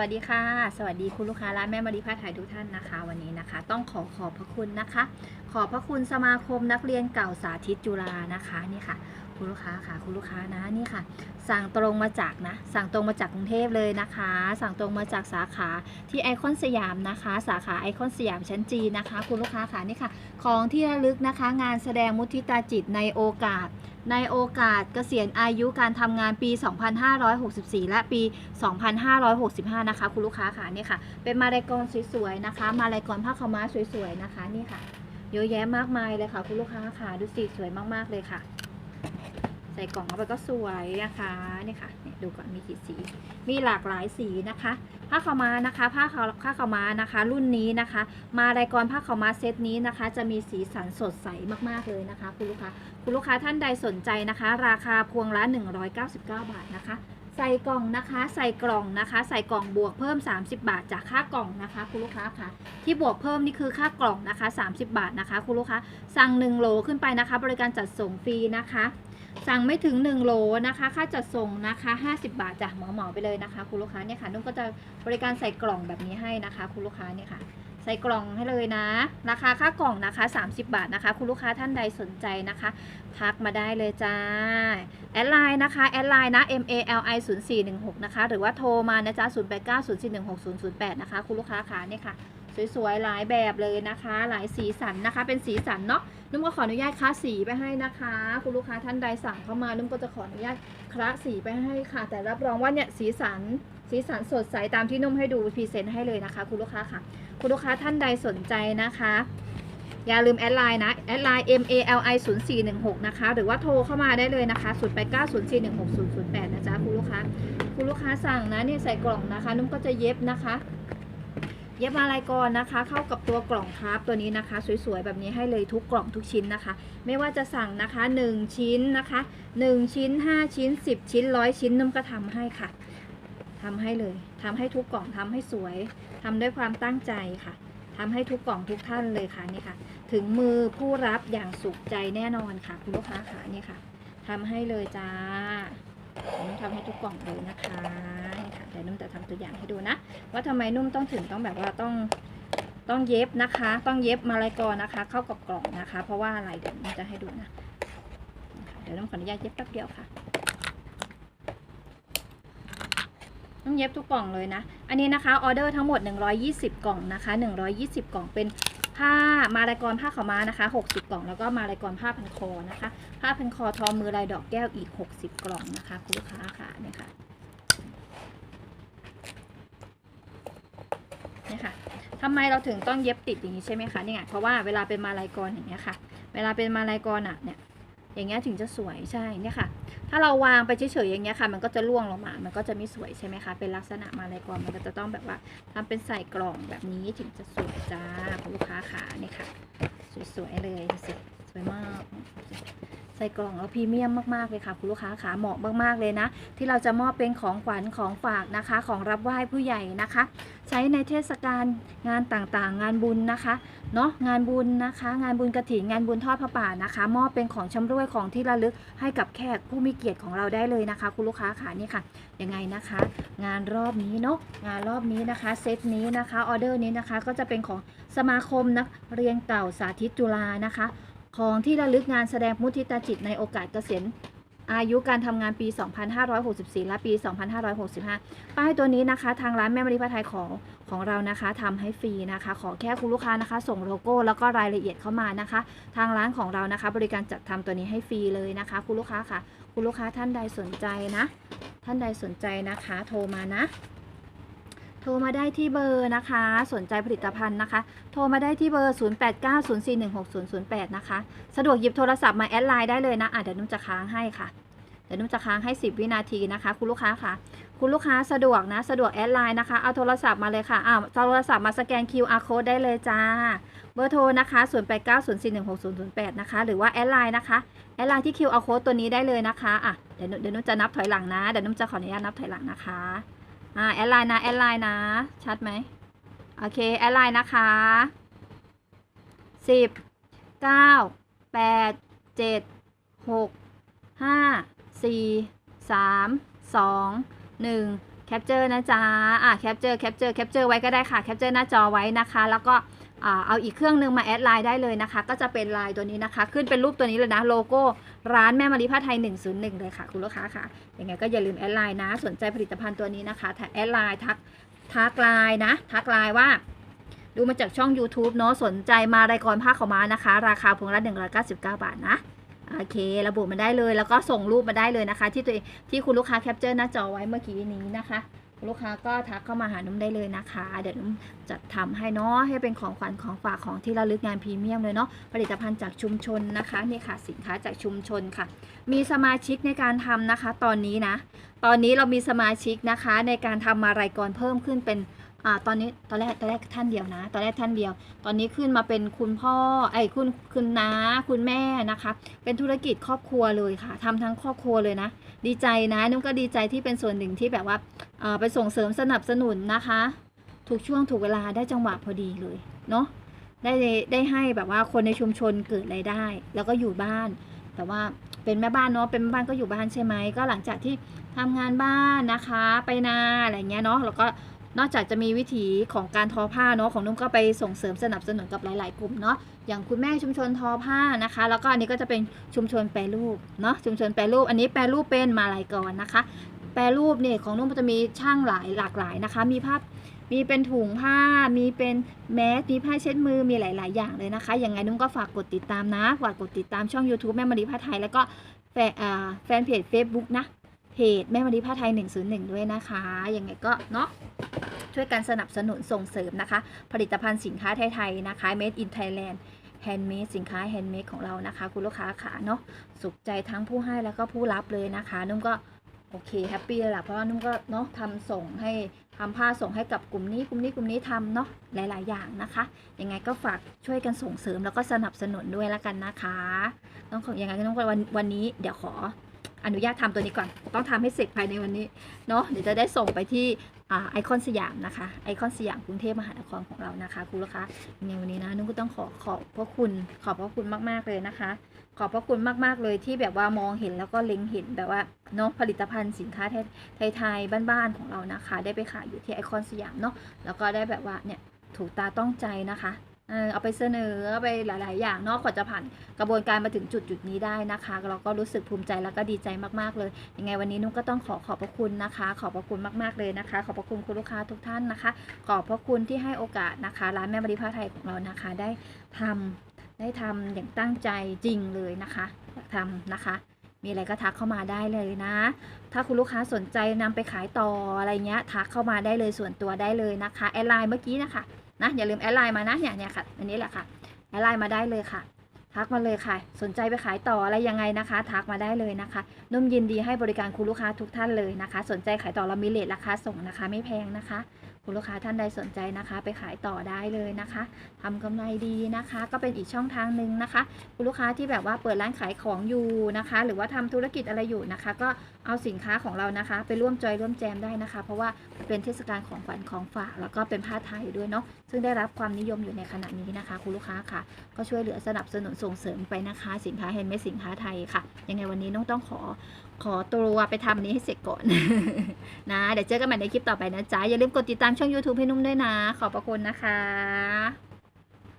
วัสดีค่ะ สวัสดีคุณลูกค้าร้านแม่มารีพาถ่ายทุกท่านนะคะ วันนี้นะคะ ต้องขอขอบพระคุณนะคะ ขอบพระคุณสมาคมนักเรียนเก่าสาธิตจุฬานะคะนี่ค่ะ คุณลูกค้าค่ะคุณลูกค้านะนี่ค่ะ สั่งตรงมาจากนะ สั่งตรงมาจากกรุงเทพเลยนะคะ สั่งตรงมาจากสาขาที่ไอคอนสยามนะคะ สาขาไอคอนสยามชั้นจีนะคะ คุณลูกค้าค่ะนี่ค่ะ ของที่ระลึกนะคะ งานแสดงมุทิตาจิตในโอกาส ในโอกาสเกษียณอายุการทำงานปี 2564 และปี 2565 นะคะ คุณลูกค้าค่ะนี่ค่ะ เป็นมารายกรสวยๆนะคะ มารายกรผ้าขาวม้าสวยๆนะคะนี่ค่ะเยอะแยะมากมายเลยค่ะ คุณลูกค้าค่ะดูสิสวยมากๆเลยค่ะ ใส่กล่องเข้าไปก็สวยนะคะนี่ค่ะเนี่ยดูก่อนมีกี่สี มีหลากหลายสีนะคะผ้าขาวม้านะคะผ้าขาวผ้าขาวม้านะคะ รุ่นนี้นะคะ มารายกรผ้าขาวม้าเซตนี้นะคะ จะมีสีสันสดใสมากๆเลยนะคะ คุณลูกค้าคุณลูกค้าท่านใดสนใจนะคะ ราคาพวงละ 199 บาทนะคะใส่กล่องนะคะ ใส่กล่องนะคะ ใส่กล่องบวกเพิ่ม 30 บาทจากค่ากล่องนะคะ คุณลูกค้าค่ะ ที่บวกเพิ่มนี่คือค่ากล่องนะคะ 30 บาทนะคะ คุณลูกค้าสั่ง1โหลขึ้นไปนะคะ บริการจัดส่งฟรีนะคะ สั่งไม่ถึง 1 โลนะคะ ค่าจัดส่งนะคะ 50 บาทจ้ะเหมาเหมาไปเลยนะคะ คุณลูกค้าเนี่ยค่ะนุ่มก็จะบริการใส่กล่องแบบนี้ให้นะคะ คุณลูกค้าเนี่ยค่ะ ใส่กล่องให้เลยนะ ราคาค่ากล่องนะคะ 30 บาทนะคะ คุณลูกค้าท่านใดสนใจนะคะทักมาได้เลยจ้าแอดไลน์นะคะแอดไลน์นะ M A L I 0 4 1 6นะคะหรือว่าโทรมานะจ๊ะ0 8 9 0 4 1 6 0 0 8นะคะคุณลูกค้าค่ะเนี่ยค่ะ สวยๆ หลายแบบเลยนะคะ หลายสีสันนะคะ เป็นสีสันเนาะนุ่มก็ขออนุญาตค้าสีไปให้นะคะ คุณลูกค้าท่านใดสั่งเข้ามานุ่มก็จะขออนุญาตคละสีไปให้ค่ะ แต่รับรองว่าเนี่ยสีสันสีสันสดใสตามที่นุ่มให้ดูพรีเซนต์ให้เลยนะคะ คุณลูกค้าค่ะ คุณลูกค้าท่านใดสนใจนะคะ อย่าลืมแอดไลน์นะแอดไลน์ M A L I 0 4 1 6นะคะหรือว่าโทรเข้ามาได้เลยนะคะ0 8 9 0 4 1 6 0 0 8นะจ๊ะคุณลูกค้าคุณลูกค้าสั่งนะเนี่ยใส่กล่องนะคะ นุ่มก็จะเย็บนะคะ เย็บมาลายกรนะคะ เข้ากับตัวกล่องครับตัวนี้นะคะ สวยๆแบบนี้ให้เลยทุกกล่องทุกชิ้นนะคะ ไม่ว่าจะสั่งนะคะ 1 ชิ้นนะคะ 1 ชิ้น 5 ชิ้น 10 ชิ้นร้อยชิ้นนุ่มก็ทำให้ค่ะทำให้เลยทำให้ทุกกล่องทำให้สวยทำด้วยความตั้งใจค่ะทำให้ทุกกล่องทุกท่านเลยค่ะนี่ค่ะ ถึงมือผู้รับอย่างสุขใจแน่นอนค่ะคุณลูกค้าค่ะนี่ค่ะทำให้เลยจ้าเดี๋ยวนุ่มทำให้ทุกกล่องเลยนะคะ ดี๋ยวนุ่มจะทำตัวอย่างให้ดูนะ ว่าทำไมนุ่มต้องถึงต้องแบบว่าต้องต้องเย็บนะคะ ต้องเย็บมาลายกรนะคะ เข้ากับกล่องนะคะ เพราะว่าอะไรเดี๋ยวนุ่มจะให้ดูนะนะคะเดี๋ยวนุ่มขออนุญาตเย็บแป๊บเดียวค่ะต้องเย็บทุกกล่องเลยนะ อันนี้นะคะออเดอร์ทั้งหมด 120 กล่องนะคะ 120 กล่องเป็นผ้ามาลายกรผ้าขาวม้านะคะ 60 กล่อง แล้วก็มาลายกรผ้าพันคอนะคะ ผ้าพันคอทอมือลายดอกแก้วอีก 60 กล่องนะคะคุณลูกค้าค่ะเนี่ยค่ะ นี่ยค่ะทำไมเราถึงต้องเย็บติดอย่างนี้ใช่ไหมคะนี่ยเพราะว่าเวลาเป็นมาลายกรอย่างเงี้ยค่ะ เวลาเป็นมาลายกรอะเนี่ยอย่างเงี้ยถึงจะสวยใช่เนี่ยค่ะ ถ้าเราวางไปเฉยๆอย่างเงี้ยค่ะ มันก็จะร่วงลงมา มันก็จะไม่สวยใช่ไหมคะ เป็นลักษณะมาลายกรมันก็จะต้องแบบว่าทำเป็นใส่กล่องแบบนี้ถึงจะสวยจ้าลูกค้าขาเนี่ยค่ะ สวยๆเลยสิสวยมาก ใส่กล่องแล้วพรีเมียมมากๆเลยค่ะ คุณลูกค้าขาเหมาะมากๆเลยนะ ที่เราจะมอบเป็นของขวัญของฝากนะคะ ของรับไหว้ผู้ใหญ่นะคะ ใช้ในเทศกาลงานต่างๆ งานบุญนะคะเนาะงานบุญนะคะ งานบุญกระถิ่นงานบุญทอดพระป่านะคะ มอบเป็นของชำรวยของที่ระลึกให้กับแขกผู้มีเกียรติของเราได้เลยนะคะ คุณลูกค้าค่ะนี่ค่ะยังไงนะคะ งานรอบนี้เนาะงานรอบนี้นะคะเซตนี้นะคะออเดอร์นี้นะคะก็จะเป็นของสมาคมนักเรียนเก่าสาธิตจุฬานะคะ ของที่ระลึกงานแสดงมุทิตาจิตในโอกาสเกษียณอายุการทำงานปี 2564 และปี 2565 ป้ายตัวนี้นะคะ ทางร้านแม่มณีพัทไทยของของเรานะคะทำให้ฟรีนะคะ ขอแค่คุณลูกค้านะคะ ส่งโลโก้ แล้วก็รายละเอียดเข้ามานะคะ ทางร้านของเรานะคะ บริการจัดทำตัวนี้ให้ฟรีเลยนะคะ คุณลูกค้าค่ะ คุณลูกค้าท่านใดสนใจนะ ท่านใดสนใจนะคะ โทรมานะ ทรมาได้ที่เบอร์นะคะ สนใจผลิตภัณฑ์นะคะ โทรมาได้ที่เบอร์ 0890416008 นะคะ สะดวกหยิบโทรศัพท์มาแอดไลน์ได้เลยนะอะเดี๋ยวนุ่มจะค้างให้ค่ะ เดี๋ยวนุ่มจะค้างให้ 10 วินาทีนะคะ คุณลูกค้าค่ะ คุณลูกค้าสะดวกนะ สะดวกแอดไลน์นะคะ เอาโทรศัพท์มาเลยค่ะอ้าวโทรศัพท์มาสแกน QR code ได้เลยจ้า เบอร์โทรนะคะ 0890416008 นะคะ หรือว่าแอดไลน์นะคะ แอดไลน์ที่ QR code ตัวนี้ได้เลยนะคะ อะ เดี๋ยวนุ่มเดี๋ยวนุ่มจะนับถอยหลังนะ เดี๋ยวนุ่มจะขออนุญาตนับถอยหลังนะคะ อ่าแอดไลน์นะแอดไลน์นะ ชัดไหมโอเคแอดไลน์นะคะสิบเก้าแปดเจ็ดหกห้าสี่สามสองหนึ่ง แคปเจอร์นะจ๊ะอะแคปเจอร์แคปเจอร์แคปเจอร์ไว้ก็ได้ค่ะแคปเจอร์หน้าจอไว้นะคะ แล้วก็เอาอีกเครื่องหนึงมาแอดไลน์ได้เลยนะคะ ก็จะเป็นไลน์ตัวนี้นะคะ ขึ้นเป็นรูปตัวนี้เลยนะ โลโก้ร้านแม่มารีผ้าไทย 101 เลยค่ะ คุณลูกค้าค่ะ ยังไงก็อย่าลืมแอดไลน์นะ สนใจผลิตภัณฑ์ตัวนี้นะคะแอดไลน์ทักทักไลน์นะ ทักไลน์ว่าดูมาจากช่อง YouTube เนาะสนใจมารายกรผ้าขาวม้านะคะ ราคาพวงละ199 บาทนะ โอเค ระบุมาได้เลย แล้วก็ส่งรูปมาได้เลยนะคะ ที่ตัวเองที่คุณลูกค้าแคปเจอร์หน้าจอไว้เมื่อกี้นี้นะคะคุณลูกค้าก็ทักเข้ามาหานุ่มได้เลยนะคะ เดี๋ยวนุ่มจะทำให้เนาะให้เป็นของขวัญของฝากของที่ระลึกงานพรีเมียมเลยเนาะผลิตภัณฑ์จากชุมชนนะคะนี่ค่ะสินค้าจากชุมชนค่ะ มีสมาชิกในการทำนะคะ ตอนนี้นะ ตอนนี้เรามีสมาชิกนะคะ ในการทำมารายกรเพิ่มขึ้นเป็น อ่าตอนนี้ตอนแรกตอนแรกท่านเดียวนะ ตอนแรกท่านเดียว ตอนนี้ขึ้นมาเป็นคุณพ่อไอ้คุณคุณน้าคุณแม่นะคะ เป็นธุรกิจครอบครัวเลยค่ะทำทั้งครอบครัวเลยนะ ดีใจนะนุ่มก็ดีใจที่เป็นส่วนหนึ่งที่แบบว่าอ่อไปส่งเสริมสนับสนุนนะคะ ถูกช่วงถูกเวลาได้จังหวะพอดีเลยเนาะได้ได้ให้แบบว่าคนในชุมชนเกิดรายได้ แล้วก็อยู่บ้าน แต่ว่าเป็นแม่บ้านเนาะเป็นแม่บ้านก็อยู่บ้านใช่ไหมก็หลังจากที่ทำงานบ้านนะคะ ไปนาอะไรเงี้ยเนาะแล้วก็ นอกจากจะมีวิถีของการทอผ้าเนาะของนุ่มก็ไปส่งเสริมสนับสนุนกับหลาย ๆ กลุ่มเนาะอย่างคุณแม่ชุมชนทอผ้านะคะ แล้วก็อันนี้ก็จะเป็นชุมชนแปรรูปเนาะชุมชนแปรรูปอันนี้แปรรูปเป็นมาลายกรนะคะ แปรรูปเนี่ยของนุ่มมันจะมีช่างหลายหลากหลายนะคะ มีภาพมีเป็นถุงผ้า มีเป็นแมส มีผ้าเช็ดมือ มีหลาย ๆ อย่างเลยนะคะ ยังไงนุ่มก็ฝากกดติดตามนะ ฝากกดติดตามช่อง YouTube แม่มารีผ้าไทย แล้วก็แฟนอ่าแฟนเพจ Facebook นะ เพจแม่มารีผ้าไทย 101 ด้วยนะคะยังไงก็เนาะช่วยกันสนับสนุนส่งเสริมนะคะ ผลิตภัณฑ์สินค้าไทยๆนะคะ Made in Thailand Handmade สินค้า Handmade ของเรานะคะ คุณลูกค้าขาเนาะสุขใจทั้งผู้ให้แล้วก็ผู้รับเลยนะคะ นุ่มก็โอเคแฮปปี้เลยล่ะเพราะว่านุ่มก็เนาะทำส่งให้ทำผ้าส่งให้กับกลุ่มนี้กลุ่มนี้กลุ่มนี้ทำเนาะหลาย ๆ อย่างนะคะ ยังไงก็ฝากช่วยกันส่งเสริมแล้วก็สนับสนุนด้วยละกันนะคะ ต้องขอยังไงก็ต้องวันวันนี้เดี๋ยวขอ อนุญาตทำตัวนี้ก่อน ต้องทำให้เสร็จภายในวันนี้เนาะเดี๋ยวจะได้ส่งไปที่ไอคอนสยามนะคะไอคอนสยามกรุงเทพมหานครของเรานะคะคุณลูกค้ายังไงวันนี้นะนุ่นก็ต้องขอขอบพระคุณขอบพระคุณมากๆเลยนะคะ ขอบพระคุณมากๆเลยที่แบบว่ามองเห็นแล้วก็เล็งเห็นแบบว่าเนาะผลิตภัณฑ์สินค้าไทยๆบ้านๆของเรานะคะ ได้ไปขายอยู่ที่ไอคอนสยามเนาะแล้วก็ได้แบบว่าเนี่ยถูกตาต้องใจนะคะ เออเอาไปเสนอเอาไปหลาย ๆ อย่างเนาะกว่าจะผ่านกระบวนการมาถึงจุดจุดนี้ได้นะคะ เราก็รู้สึกภูมิใจแล้วก็ดีใจมาก ๆ เลยยังไงวันนี้นุ่มก็ต้องขอขอบพระคุณนะคะ ขอบพระคุณมาก ๆ เลยนะคะ ขอบพระคุณคุณลูกค้าทุกท่านนะคะ ขอบพระคุณที่ให้โอกาสนะคะร้านแม่มารีผ้าไทยของเรานะคะได้ทำได้ทำอย่างตั้งใจจริงเลยนะคะอยากทำนะคะ มีอะไรก็ทักเข้ามาได้เลยนะ ถ้าคุณลูกค้าสนใจนำไปขายต่ออะไรเงี้ยทักเข้ามาได้เลยส่วนตัวได้เลยนะคะแอดไลน์เมื่อกี้นะคะ นะอย่าลืมแอดไลน์มานะเนี่ยเนี่ยค่ะอันนี้แหละค่ะแอดไลน์มาได้เลยค่ะ ทักมาเลยค่ะ สนใจไปขายต่ออะไรยังไงนะคะ ทักมาได้เลยนะคะ นุ่มยินดีให้บริการคุณลูกค้าทุกท่านเลยนะคะ สนใจขายต่อเรามีเลทราคาส่งนะคะ ไม่แพงนะคะ คุณลูกค้าท่านใดสนใจนะคะ ไปขายต่อได้เลยนะคะทำกำไรดีนะคะ ก็เป็นอีกช่องทางหนึ่งนะคะคุณลูกค้าที่แบบว่าเปิดร้านขายของอยู่นะคะ หรือว่าทำธุรกิจอะไรอยู่นะคะ ก็เอาสินค้าของเรานะคะ ไปร่วมจอยร่วมแจมได้นะคะ เพราะว่าเป็นเทศกาลของขวัญของฝากแล้วก็เป็นผ้าไทยด้วยเนาะซึ่งได้รับความนิยมอยู่ในขณะนี้นะคะ คุณลูกค้าค่ะ ก็ช่วยเหลือสนับสนุนส่งเสริมไปนะคะ สินค้าเฮนเมดสินค้าไทยค่ะยังไงวันนี้น้องต้องขอ ขอตัวไปทำนี้ให้เสร็จก่อน นะ เดี๋ยวเจอกันใหม่ในคลิปต่อไปนะจ๊ะ อย่าลืมกดติดตามช่อง YouTube ให้นุ่มด้วยนะ ขอบพระคุณนะคะ